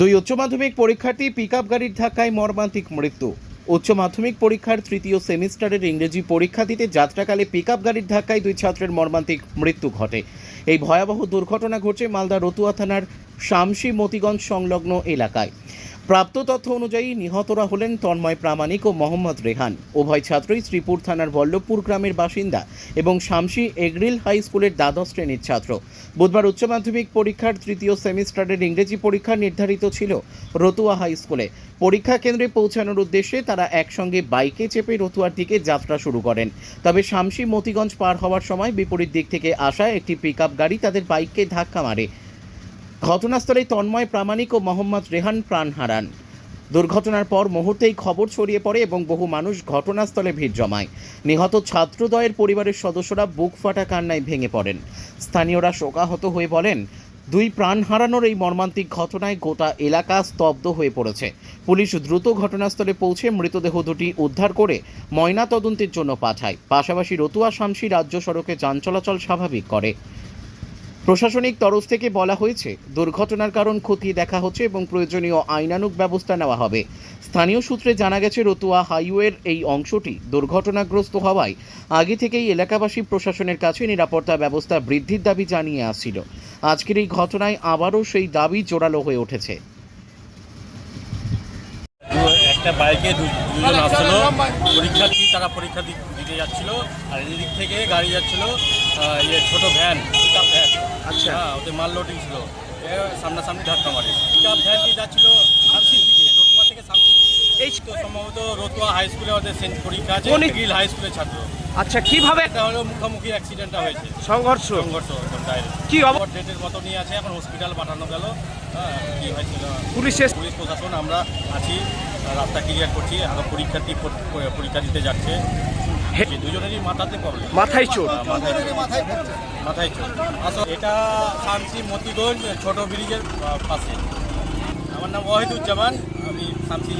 দুই উচ্চ মাধ্যমিক পরীক্ষার্থী পিক গাড়ির ধাক্কায় মর্মান্তিক মৃত্যু। উচ্চ মাধ্যমিক পরীক্ষার তৃতীয় সেমিস্টারের ইংরেজি পরীক্ষা দিতে যাত্রাকালে পিক গাড়ির ধাক্কায় দুই ছাত্রের মর্মান্তিক মৃত্যু ঘটে। এই ভয়াবহ দুর্ঘটনা ঘটছে মালদা রতুয়া থানার শামসি মতিগঞ্জ সংলগ্ন এলাকায়। প্রাপ্ত তথ্য অনুযায়ী নিহতরা হলেন তন্ময় প্রামাণিক ও মোহাম্মদ রেহান। উভয় ছাত্রই শ্রীপুর থানার বল্লভপুর গ্রামের বাসিন্দা এবং শামসি এগ্রিল হাই স্কুলের দ্বাদশ শ্রেণির ছাত্র। বুধবার উচ্চ মাধ্যমিক পরীক্ষার তৃতীয় সেমিস্টারের ইংরেজি পরীক্ষা নির্ধারিত ছিল রতুয়া হাই স্কুলে। পরীক্ষা কেন্দ্রে পৌঁছানোর উদ্দেশ্যে তারা একসঙ্গে বাইকে চেপে রতুয়ার দিকে যাত্রা শুরু করেন। তবে শামসি মতিগঞ্জ পার হওয়ার সময় বিপরীত দিক থেকে আসা একটি পিকআপ গাড়ি তাদের বাইককে ধাক্কা মারে। ঘটনাস্থলে তন্ময়, প্রামাণিক ও মোহাম্মদ রেহান প্রাণ হারান। দুর্ঘটনার পর মুহূর্তেই খবর ছড়িয়ে পড়ে এবং বহু মানুষ ঘটনাস্থলে ভিড় জমায়। নিহত ছাত্রদয়ের পরিবারের সদস্যরা বুক ফাটা কান্নায় ভেঙে পড়েন। স্থানীয়রা শোকাহত হয়ে বলেন, দুই প্রাণ হারানোর এই মর্মান্তিক ঘটনায় গোটা এলাকা স্তব্ধ হয়ে পড়েছে। পুলিশ দ্রুত ঘটনাস্থলে পৌঁছে মৃতদেহ দুটি উদ্ধার করে ময়না তদন্তের জন্য পাঠায়। পাশাপাশি রতুয়া শামসি রাজ্য সড়কে যান চলাচল স্বাভাবিক করে। প্রশাসনিক তরফ থেকে বলা হয়েছে, দুর্ঘটনার কারণ ক্ষতি দেখা হচ্ছে এবং প্রয়োজনীয় আইনানুক ব্যবস্থা নেওয়া হবে। স্থানীয় সূত্রে জানা গেছে, রতুয়া হাইওয়ের এই অংশটি দুর্ঘটনাগ্রস্ত হওয়ায় আগে থেকেই এলাকাবাসী প্রশাসনের কাছে নিরাপত্তা ব্যবস্থা বৃদ্ধির দাবি জানিয়ে আসছিল। আজকের এই ঘটনায় আবারও সেই দাবি জোরালো হয়ে উঠেছে। একটা বাইকে দুজন পরীক্ষার্থী তারা পরীক্ষা দিতে যাচ্ছিল, আর এদিক থেকে গাড়ি যাচ্ছিল ইয়ে ছোট ভ্যান। আচ্ছা। হ্যাঁ ওতে মাল লোডিং ছিল। এ সামনাসামনি ধাক্কা মারে। পিকআপ ভ্যানটি যাচ্ছিল শামসির দিকে রতুয়া থেকে শামসির এই তো সম্ভবত রতুয়া হাই স্কুলে ওদের সেন্ট পরীক্ষা আছে গিল হাই স্কুলের ছাত্র। আচ্ছা কীভাবে এটা হলো মুখোমুখি অ্যাক্সিডেন্টটা হয়েছে। সংঘর্ষ। সংঘর্ষ কি অব- ডেটের মতো নিয়ে আছে এখন হসপিটাল পাঠানো গেল। হ্যাঁ কি হয়েছিল? পুলিশ পুলিশ প্রশাসন আমরা আছি। রাস্তা ক্লিয়ার করছি আরও পরীক্ষার্থী পর- পরীক্ষা দিতে যাচ্ছে। দুজনেরই মাথাতে প্রবলেম মাথায় চোট। মাথায় মাথায় চোট। আসো এটা শামসি মতিগঞ্জ ছোট ব্রিজের পাশে। আমার নাম ওয়াহিদুজ্জামান আমি শামসি